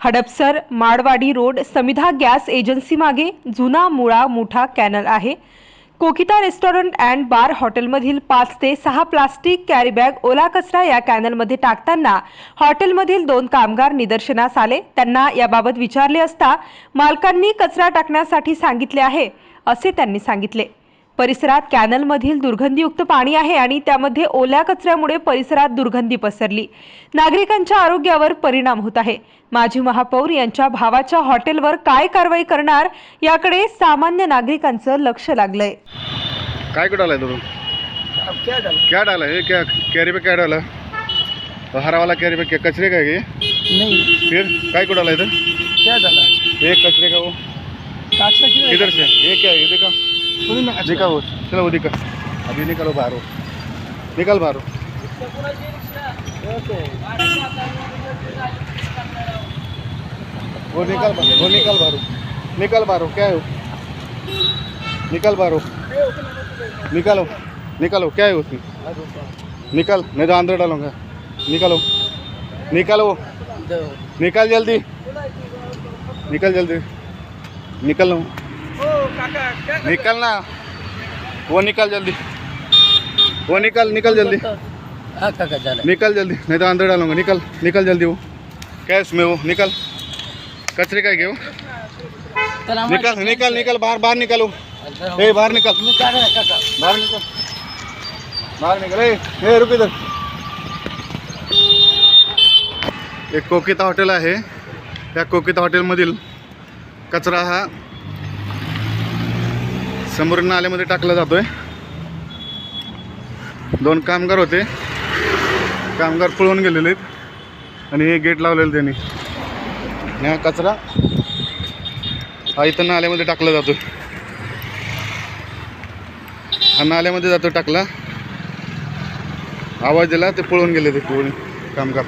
Hadapsar Madwadi road Samidha gas agency मागे जुना मुळा मोठा कॅनल आहे. कोकिता रेस्टॉरंट अँड बार हॉटेलमधील पाच ते सहा प्लास्टिक कॅरीबॅग ओला कचरा या कॅनलमध्ये टाकताना हॉटेलमधील दोन कामगार निदर्शनास आले. त्यांना याबाबत विचारले असता मालकांनी कचरा टाकण्यासाठी सांगितले आहे असे त्यांनी सांगितले. परिसरात कॅनलमधील दुर्गंधीयुक्त पाणी आहे आणि त्यामध्ये ओल्या कचऱ्यामुळे परिसरात दुर्गंधी पसरली. नागरिकांच्या आरोग्यावर परिणाम होत आहे. माजी महापौर यांच्या भावाच्या हॉटेलवर काय कारवाई करणार याकडे सामान्य नागरिकांचं लक्ष लागलंय. काय डाला है तुम अब क्या डाला क्या डाला है क्या कैरी पे क्या डाला तो हरा वाला कैरी पे क्या कचरे का है? ये नहीं. फिर? काय को डाला इधर क्या डाला एक कचरे का वो इधर से. ये क्या है ये देखा. पूरी वो चलो वो दिखा अभी निकालो बाहर. वो निकाल बाहर वो। वो निकाल बाहर. वो निकाल बाहर। निकाल बाहर क्या है? वो निकाल बाहर। निकालो निकालो क्या है उसमें? निकल. नहीं तो अंदर डालूँगा. निकालो निकालो निकल जल्दी. निकल जल्दी. निकल लो निकल ना वो निकल जल्दी। वो निकल निकल जल्दी। हाँ निकल जल्दी। नहीं तो अंदर डालूँगा। निकल निकल जल्दी वो। कैश में वो, निकल। कचरे का है वो। निकल निकल निकल। बाहर बाहर निकलो ए, बाहर निकल। बाहर निकल। बाहर निकल। ए, रुक इधर। एक कोकिता हॉटेल आहे। त्या कोकिता हॉटेलमधील कचरा हा समोर नाल्यामध्ये टाकला जातोय. दोन कामगार होते. कामगार पळून गेलेले आहेत. आणि हे गेट लावलेलं त्यांनी. आणि हा कचरा हा इथं नाल्यामध्ये टाकला जातो हा नाल्यामध्ये जातो टाकला. आवाज दिला ते पळून गेले ते कोणी कामगार.